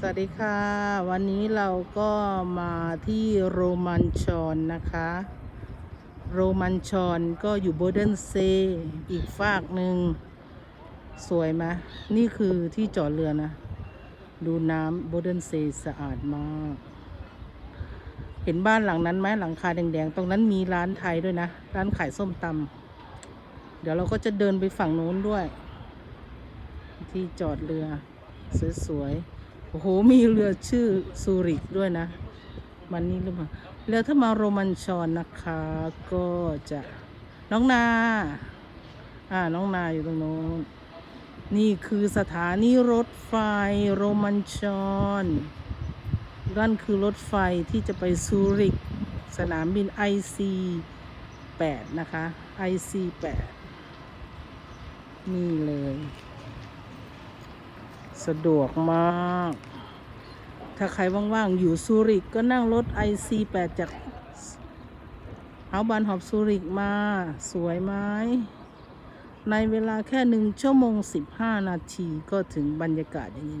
สวัสดีค่ะ วันนี้เราก็มาที่โรมันชอนนะคะ โรมันชอนก็อยู่โบเดนเซอีกฝากหนึ่งสวยไหมนี่คือที่จอดเรือนะ ดูน้ำโบเดนเซสะอาดมาก เห็นบ้านหลังนั้นไหมหลังคาแดงๆ ตรงนั้นมีร้านไทยด้วยนะ ร้านขายส้มตำเดี๋ยวเราก็จะเดินไปฝั่งโน้นด้วย ที่จอดเรือสวยๆ โอ้โห มีเรือชื่อซูริกด้วยนะ มันนี้หรือเปล่าแล้วถ้ามาโรมันชอนนะคะ ก็จะน้องนา อ่า น้องนาอยู่ตรงโน้น นี่คือสถานีรถไฟโรมันชอนนั่นคือรถไฟที่จะไปซูริก สนามบิน IC 8 นะคะ IC 8 นี่เลย สะดวกมาก ถ้าใครว่างๆ อยู่ซูริกก็นั่งรถ IC8 จากเฮาบันฮอบซูริกมา สวยไหมในเวลาแค่หนึ่งชั่วโมง 15 นาทีก็ถึงบรรยากาศอย่างนี้